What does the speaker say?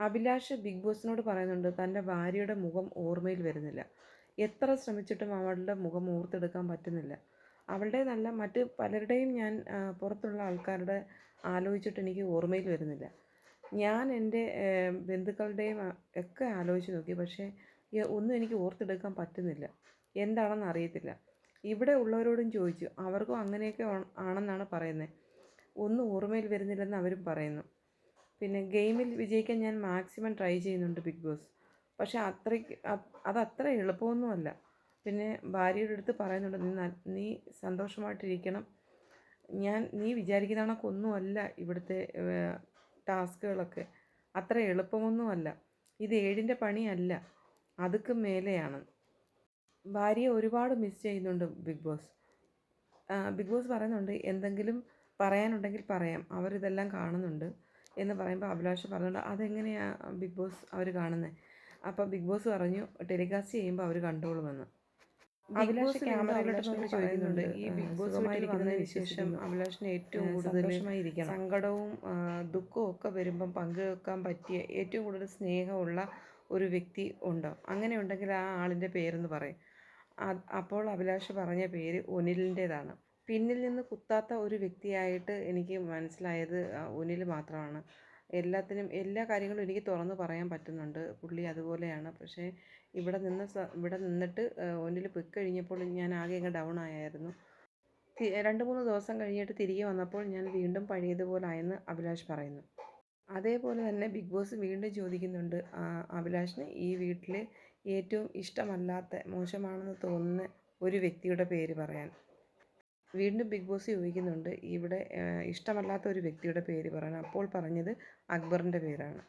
Abhilash big ബോസിനോട് പറയുന്നുണ്ട് തന്റെ ഭാര്യയുടെ മുഖം ഓർമ്മയിൽ വരുന്നില്ല. എത്ര ശ്രമിച്ചിട്ടും അവളുടെ മുഖം ഓർത്തെടുക്കാൻ പറ്റുന്നില്ല. അവളുടെ നല്ല മറ്റ് പലരുടെയും ഞാൻ പുറത്തുള്ള ആൾക്കാരുടെ ആലോചിച്ചിട്ട് എനിക്ക് ഓർമ്മയിൽ വരുന്നില്ല. ഞാൻ എന്റെ ബന്ധുക്കളുടെയും ഒക്കെ ആലോചിച്ച് നോക്കി പക്ഷേ ഒന്നും എനിക്ക് ഓർത്തെടുക്കാൻ പറ്റുന്നില്ല. എന്താണെന്ന് അറിയത്തില്ല. ഇവിടെ ഉള്ളവരോടും ചോദിച്ചു അവർക്കും അങ്ങനെയൊക്കെ ആണെന്നാണ് പറയുന്നത് ഒന്നും ഓർമ്മയിൽ വരുന്നില്ലെന്ന് അവരും പറയുന്നു. പിന്നെ ഗെയിമിൽ വിജയിക്കാൻ ഞാൻ മാക്സിമം ട്രൈ ചെയ്യുന്നുണ്ട് ബിഗ് ബോസ്. പക്ഷേ അത്രയ്ക്ക് അത് അതത്ര എളുപ്പമൊന്നുമല്ല. പിന്നെ ഭാര്യയുടെ അടുത്ത് പറയുന്നുണ്ട് നീ ന- സന്തോഷമായിട്ടിരിക്കണം. ഞാൻ നീ വിചാരിക്കുന്ന കണക്കൊന്നുമല്ല ഇവിടുത്തെ ടാസ്കുകളൊക്കെ. അത്ര എളുപ്പമൊന്നുമല്ല. ഇത് ഏഴിന്റെ പണിയല്ല. അതുക്ക് മേലെയാണ്. ഭാര്യയെ ഒരുപാട് മിസ് ചെയ്യുന്നുണ്ട് ബിഗ് ബോസ്. ബിഗ് ബോസ് പറയുന്നുണ്ട് എന്തെങ്കിലും പറയാനുണ്ടെങ്കിൽ പറയാം. അവരിതെല്ലാം കാണുന്നുണ്ട്. എന്ന് പറയുമ്പോൾ അഭിലാഷ് പറഞ്ഞുകൊണ്ട് അതെങ്ങനെയാണ് ബിഗ് ബോസ് അവർ കാണുന്നത് അപ്പോൾ ബിഗ് ബോസ് പറഞ്ഞു ടെലികാസ്റ്റ് ചെയ്യുമ്പോൾ അവർ കണ്ടോളുമെന്ന് അഭിലാഷ് ക്യാമറയിലോട്ട് ചോദിക്കുന്നുണ്ട് ഈ ബിഗ് ബോസ് വന്നതിന് ശേഷം അഭിലാഷിന് ഏറ്റവും കൂടുതൽ സങ്കടവും ദുഃഖവും ഒക്കെ വരുമ്പം പങ്കുവെക്കാൻ പറ്റിയ ഏറ്റവും കൂടുതൽ സ്നേഹമുള്ള ഒരു വ്യക്തി ഉണ്ടോ? അങ്ങനെ ഉണ്ടെങ്കിൽ ആ ആളിന്റെ പേരെന്ന് പറയും. അപ്പോൾ അഭിലാഷ് പറഞ്ഞ പേര് ഒനിലിന്റേതാണ് പിന്നിൽ നിന്ന് കുത്താത്ത ഒരു വ്യക്തിയായിട്ട് എനിക്ക് മനസ്സിലായത് ആ, ഒനിൽ മാത്രമാണ്. എല്ലാത്തിനും എല്ലാ കാര്യങ്ങളും എനിക്ക് തുറന്നു പറയാൻ പറ്റുന്നുണ്ട് പുള്ളി അതുപോലെയാണ്. പക്ഷേ ഇവിടെ നിന്ന് ഇവിടെ നിന്നിട്ട് ആ, ഒനിൽ പോയി കഴിഞ്ഞപ്പോൾ ഞാൻ ആകെ അങ്ങ് ഡൗൺ ആയായിരുന്നു. രണ്ട് മൂന്ന് ദിവസം കഴിഞ്ഞിട്ട് തിരികെ വന്നപ്പോൾ ഞാൻ വീണ്ടും പഴയതുപോലെ ആയെന്ന് അഭിലാഷ് പറയുന്നു. അതേപോലെ തന്നെ ബിഗ് ബോസ് വീണ്ടും ചോദിക്കുന്നുണ്ട് അഭിലാഷിന് ഈ വീട്ടിൽ ഏറ്റവും ഇഷ്ടമല്ലാത്ത മോശമാണെന്ന് തോന്നുന്ന ഒരു വ്യക്തിയുടെ പേര് പറയാൻ. വീണ്ടും ബിഗ് ബോസ് ചോദിക്കുന്നുണ്ട് ഇവിടെ ഇഷ്ടമല്ലാത്ത ഒരു വ്യക്തിയുടെ പേര് പറയണം അപ്പോൾ പറഞ്ഞത് അക്ബറിന്റെ പേരാണ്.